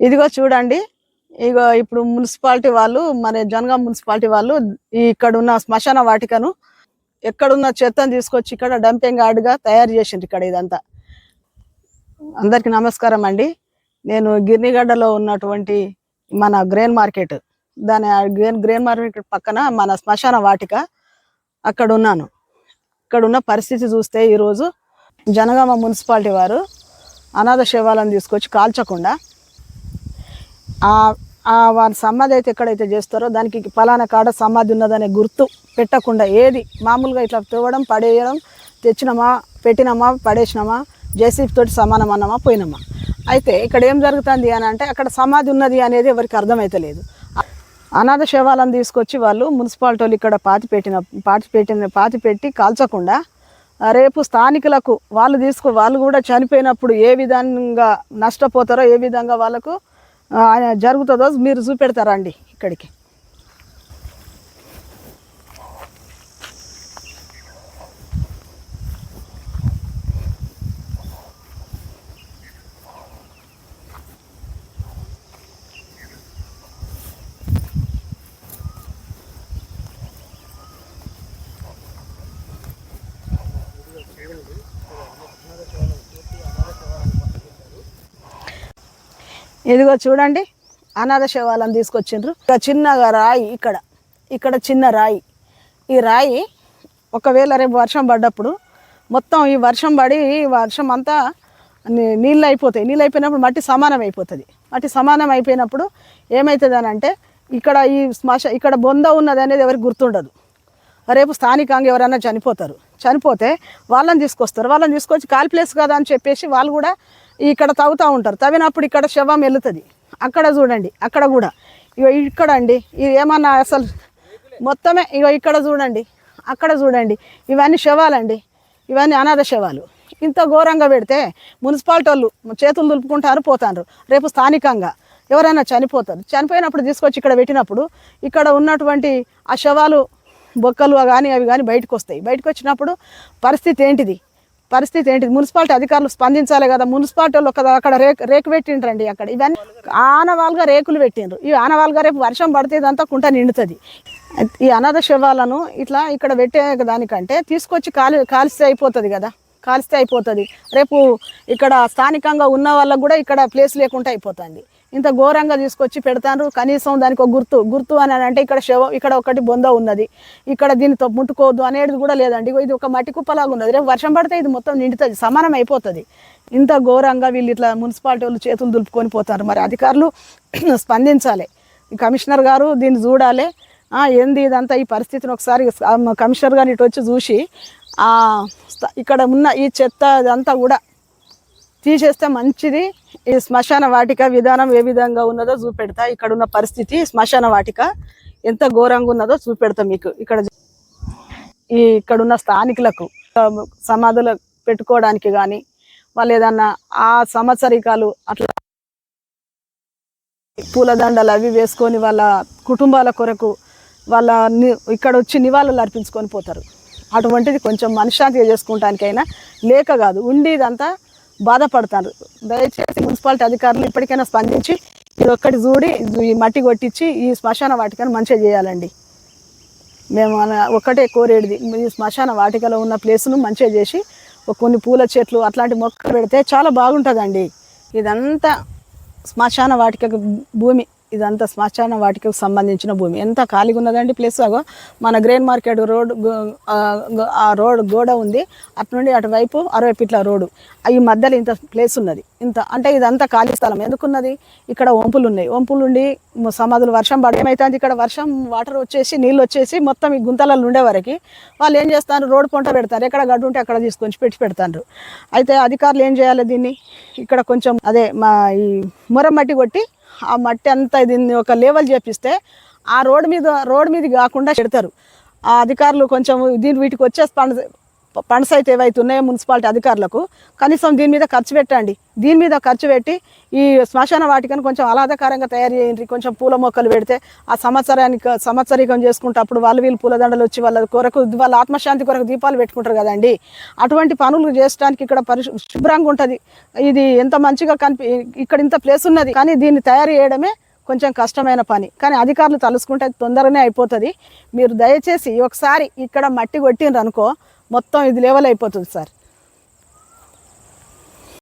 ఇదిగో చూడండి. ఇగో ఇప్పుడు మున్సిపాలిటీ వాళ్ళు మన జనగాం మున్సిపాలిటీ వాళ్ళు ఇక్కడ ఉన్న శ్మశాన వాటికను ఎక్కడున్న చెత్తను తీసుకొచ్చి ఇక్కడ డంపింగ్ యార్డ్గా తయారు చేసిండ్రు ఇక్కడ ఇదంతా. అందరికీ నమస్కారం అండి. నేను గిర్నిగడ్డలో ఉన్నటువంటి మన గ్రెయిన్ మార్కెట్ దాని ఆ గ్రెయిన్ గ్రెయిన్ మార్కెట్ పక్కన మన శ్మశాన వాటిక అక్కడ ఉన్నాను. ఇక్కడ ఉన్న పరిస్థితి చూస్తే ఈరోజు జనగామ మున్సిపాలిటీ వారు అనాథ శవాలను తీసుకొచ్చి కాల్చకుండా వారి సమాధి అయితే ఎక్కడైతే చేస్తారో దానికి ఫలానా కాడ సమాధి ఉన్నదనే గుర్తు పెట్టకుండా ఏది మామూలుగా ఇట్లా తవ్వడం పడేయడం తెచ్చినామా పెట్టినామా పడేసినామా జేసీబీ తోటి సమానం అన్నామా పోయినామా. అయితే ఇక్కడ ఏం జరుగుతుంది అని అంటే అక్కడ సమాధి ఉన్నది అనేది ఎవరికి అర్థమైతలేదు అనాథ శవాలను తీసుకొచ్చి వాళ్ళు మున్సిపాలిటీ వాళ్ళు ఇక్కడ పాతి పెట్టిన పాతి పెట్టిన పాతి పెట్టి కాల్చకుండా రేపు స్థానికులకు వాళ్ళు తీసుకు వాళ్ళు కూడా చనిపోయినప్పుడు ఏ విధంగా నష్టపోతారో ఏ విధంగా వాళ్ళకు జరుగుతుందో మీరు చూపెడతారా అండి ఇక్కడికి? ఇదిగో చూడండి అనాథ శవాలను తీసుకొచ్చిండ్రు. ఇక చిన్నగా రాయి ఇక్కడ ఇక్కడ చిన్న రాయి. ఈ రాయి ఒకవేళ రేపు వర్షం పడ్డప్పుడు మొత్తం ఈ వర్షం పడి వర్షం అంతా నీ- నీళ్ళు అయిపోతాయి. నీళ్ళు అయిపోయినప్పుడు మట్టి సమానం అయిపోతుంది. మట్టి సమానం అయిపోయినప్పుడు ఏమవుతుంది అని అంటే ఇక్కడ ఈ శ్మశ ఇక్కడ బొంద ఉన్నది అనేది ఎవరికి గుర్తుండదు. రేపు స్థానికంగా ఎవరైనా చనిపోతారు. చనిపోతే వాళ్ళని తీసుకొస్తారు. వాళ్ళని తీసుకొచ్చి కాల్ ప్లేస్ కదా అని చెప్పేసి వాళ్ళు కూడా ఇక్కడ తవ్వుతూ ఉంటారు. తవ్వినప్పుడు ఇక్కడ శవం వెళుతుంది అక్కడ చూడండి అక్కడ కూడా. ఇగో ఇక్కడ అండి ఇది ఏమన్నా అసలు మొత్తమే ఇగో ఇక్కడ చూడండి అక్కడ చూడండి. ఇవన్నీ శవాలండి ఇవన్నీ అనాథ శవాలు. ఇంత ఘోరంగా పెడితే మున్సిపాలిటీ వాళ్ళు చేతులు దులుపుకుంటారు పోతారు. రేపు స్థానికంగా ఎవరైనా చనిపోతారు. చనిపోయినప్పుడు తీసుకొచ్చి ఇక్కడ పెట్టినప్పుడు ఇక్కడ ఉన్నటువంటి ఆ శవాలు బొక్కలు కానీ అవి కానీ బయటకు వస్తాయి. బయటకు వచ్చినప్పుడు పరిస్థితి ఏంటిది? పరిస్థితి ఏంటిది మున్సిపాలిటీ అధికారులు స్పందించాలి కదా. మున్సిపాలిటీ వాళ్ళు అక్కడ రేకు రేకు పెట్టిండ్రండి అక్కడ. ఇవన్నీ ఆనవాళ్ళుగా రేకులు పెట్టిండ్రు. ఈ ఆనవాళ్ళుగా రేపు వర్షం పడితే ఇదంతా కుంట నిండుతుంది. ఈ అనాథ శవాలను ఇట్లా ఇక్కడ పెట్టే దానికంటే తీసుకొచ్చి కాలి కాలిస్తే అయిపోతుంది కదా. కాలిస్తే అయిపోతుంది. రేపు ఇక్కడ స్థానికంగా ఉన్న వాళ్ళకు కూడా ఇక్కడ ప్లేస్ లేకుండా అయిపోతుంది. ఇంత ఘోరంగా తీసుకొచ్చి పెడతాను కనీసం దానికి ఒక గుర్తు గుర్తు అని అంటే ఇక్కడ శవం ఇక్కడ ఒకటి బొంద ఉన్నది. ఇక్కడ దీన్ని ముట్టుకోవద్దు అనేది కూడా లేదండి. ఇది ఒక మట్టి కుప్పలాగా ఉన్నది. రేపు వర్షం పడితే ఇది మొత్తం నిండుతుంది సమానం అయిపోతుంది. ఇంత ఘోరంగా వీళ్ళు ఇట్లా మున్సిపాలిటీ వాళ్ళు చేతులు దులుపుకొని పోతారు. మరి అధికారులు స్పందించాలి. కమిషనర్ గారు దీన్ని చూడాలి. ఏంది ఇదంతా ఈ పరిస్థితిని ఒకసారి కమిషనర్ గారు ఇటు వచ్చి చూసి ఇక్కడ ఉన్న ఈ చెత్త ఇదంతా కూడా తీసేస్తే మంచిది. ఈ శ్మశాన వాటిక విధానం ఏ విధంగా ఉన్నదో చూపెడతా. ఇక్కడ ఉన్న పరిస్థితి శ్మశాన వాటిక ఎంత ఘోరంగా ఉన్నదో చూపెడతా మీకు. ఇక్కడ ఈ ఇక్కడ ఉన్న స్థానికులకు సమాధులు పెట్టుకోవడానికి కానీ వాళ్ళు ఏదన్నా ఆ సంవత్సరికాలు అట్లా పూలదండలు అవి వేసుకొని వాళ్ళ కుటుంబాల కొరకు వాళ్ళ ఇక్కడ వచ్చి నివాళులు అర్పించుకొని పోతారు. అటువంటిది కొంచెం మనశ్శాంతిగా చేసుకుంటానికైనా లేక కాదు. ఉండేదంతా బాధపడతారు. దయచేసి మున్సిపాలిటీ అధికారులు ఇప్పటికైనా స్పందించి ఇది ఒక్కటి చూడి ఈ మట్టి కొట్టించి ఈ శ్మశాన వాటికను మంచిగా చేయాలండి. మేము ఒక్కటే కోరేడిది ఈ శ్మశాన వాటికలో ఉన్న ప్లేస్ను మంచిగా చేసి ఒక కొన్ని పూల చెట్లు అట్లాంటి మొక్కలు పెడితే చాలా బాగుంటుందండి. ఇదంతా శ్మశాన వాటిక భూమి. ఇదంతా శ్మశాన వాటికి సంబంధించిన భూమి. ఎంత ఖాళీగా ఉన్నదండి ప్లేస్? అగో మన గ్రెయిన్ మార్కెట్ రోడ్ ఆ రోడ్ గోడ ఉంది. అటు నుండి అటువైపు అరవై ఫీట్ల రోడ్డు. అవి మధ్యలో ఇంత ప్లేస్ ఉన్నది. ఇంత అంటే ఇదంతా ఖాళీ స్థలం. ఎందుకున్నది? ఇక్కడ వంపులు ఉన్నాయి. వంపులు ఉండి సమాధులు వర్షం పడ ఏమవుతుంది ఇక్కడ వర్షం వాటర్ వచ్చేసి నీళ్ళు వచ్చేసి మొత్తం ఈ గుంతలలో ఉండే వరకు వాళ్ళు ఏం చేస్తారు? రోడ్డు పొంట పెడతారు. ఎక్కడ గడ్డు ఉంటే అక్కడ తీసుకొని పెట్టి పెడతారు. అయితే అధికారులు ఏం చేయాలి దీన్ని? ఇక్కడ కొంచెం అదే మా ఈ మొర మట్టి కొట్టి ఆ మట్టి అంతా దీన్ని ఒక లేవల్ చేపిస్తే ఆ రోడ్డు మీద రోడ్డు మీద కాకుండా పెడతారు. ఆ అధికారులు కొంచెం దీని వీటికి వచ్చే ఫండ్స్ అయితే ఏవైతే ఉన్నాయో మున్సిపాలిటీ అధికారులకు కనీసం దీని మీద ఖర్చు పెట్టండి. దీని మీద ఖర్చు పెట్టి ఈ శ్మశాన వాటికను కొంచెం ఆహ్లాదకరంగా తయారు చేయండి. కొంచెం పూల మొక్కలు పెడితే ఆ సంవత్సరానికి సంవత్సరీకం చేసుకుంటే అప్పుడు వాళ్ళు వీళ్ళు పూలదండలు వచ్చి వాళ్ళ కొరకు వాళ్ళ ఆత్మశాంతి కొరకు దీపాలు పెట్టుకుంటారు కదండి. అటువంటి పనులు చేయడానికి ఇక్కడ పరిశు శుభ్రంగా ఉంటుంది. ఇది ఎంత మంచిగా కనిపి ఇక్కడ ఇంత ప్లేస్ ఉన్నది కానీ దీన్ని తయారు చేయడమే కొంచెం కష్టమైన పని. కానీ అధికారులు తలుసుకుంటే తొందరనే అయిపోతుంది. మీరు దయచేసి ఒకసారి ఇక్కడ మట్టి కొట్టిండ్రు అనుకో మొత్తం ఇది లెవెల్ అయిపోతుంది సార్.